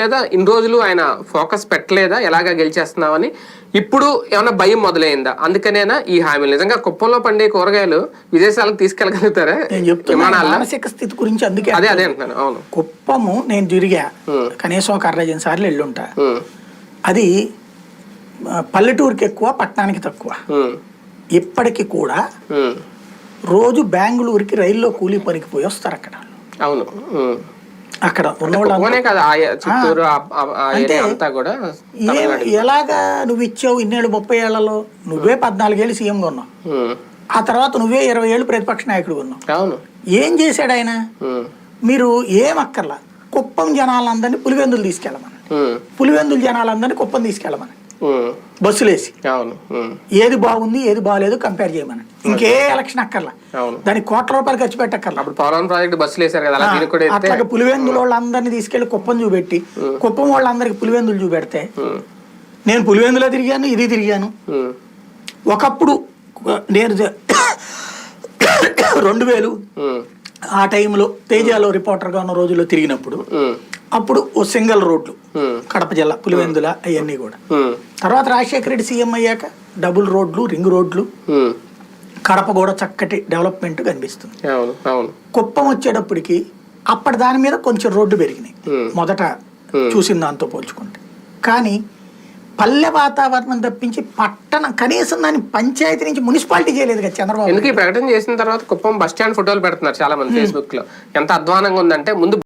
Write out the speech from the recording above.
మీద ఇన్ని రోజులు ఆయన ఫోకస్ పెట్టలేదా? ఎలాగా గెలిచేస్తున్నామని? ఇప్పుడు ఏమైనా భయం మొదలైందా? అందుకనేనా ఈ హామీలు. నిజంగా కుప్పంలో పండే కూరగాయలు విదేశాలకు తీసుకెళ్ళగలుగుతారా? మానసిక స్థితి గురించి అందుకే అదే అదే అంటున్నాను. అవును. కుప్పము నేను తిరిగా. కనీసం ఒక అరవై సార్లు వెళ్ళుంటా అది పల్లెటూరుకి ఎక్కువ పట్టణానికి తక్కువ. ఇప్పటికి కూడా రోజు బెంగళూరుకి రైల్లో కూలీ పనికి పోయి వస్తారు అక్కడ అవును. అక్కడ ఉన్నవాళ్ళు కదా చిత్తూరు అంటే అంతా కూడా ఎలాగా నువ్వు ఇచ్చావు ఇన్నేళ్ళు ముప్పై ఏళ్ళలో నువ్వే పద్నాలుగేళ్ళు సీఎంగా ఉన్నావు ఆ తర్వాత నువ్వే ఇరవై ఏళ్ళు ప్రతిపక్ష నాయకుడు ఉన్నావు అవును. ఏం చేశాడు ఆయన? మీరు ఏం అక్కర్లా? కుప్పం జనాలందరినీ పులివెందులు తీసుకెళ్ళమని పులివెందులు జనాలందరినీ కుప్పం తీసుకెళ్ళమని బస్సులేసి. అవును. ఏది బాగుంది ఏది బాగాలేదు కంపేర్ చేయమని. ఇంకే ఎలక్షన్ అక్కర్లా. దానికి కోట్ల రూపాయలు ఖర్చు పెట్టక్కర్లా. అప్పుడు పోలవరం ప్రాజెక్ట్ బస్సులు వేశారు కదా అట్లాగే పులివెందుల వాళ్ళందరినీ తీసుకెళ్ళి కుప్పం చూపెట్టి కుప్పం వాళ్ళందరికి పులివెందులు చూపెడితే నేను పులివెందులో తిరిగాను ఇది తిరిగాను. ఒకప్పుడు నేను రెండు వేలు ఆ టైంలో తేజాలో రిపోర్టర్గా ఉన్న రోజుల్లో తిరిగినప్పుడు అప్పుడు ఓ సింగిల్ రోడ్లు కడప జిల్లా పులివెందుల అవన్నీ కూడా. తర్వాత రాజశేఖర రెడ్డి సీఎం అయ్యాక డబుల్ రోడ్లు రింగ్ రోడ్లు కడప కూడా చక్కటి డెవలప్మెంట్ కనిపిస్తుంది. అవును అవును. కుప్పం వచ్చేటప్పటికి అప్పటి దాని మీద కొంచెం రోడ్డు పెరిగినాయి. మొదట చూసిన దాంతో పోల్చుకుంటే. కానీ పల్లె వాతావరణం తప్పించి పట్టణం కనీసం దాన్ని పంచాయతీ నుంచి మున్సిపాలిటీ చేయలేదు కదా చంద్రబాబు. ఎందుకు ఈ ప్రకటన చేసిన తర్వాత కుప్పం బస్ స్టాండ్ ఫోటోలు పెడుతున్నారు చాలా మంది ఫేస్బుక్లో ఎంత అధ్వానంగా ఉందంటే ముందు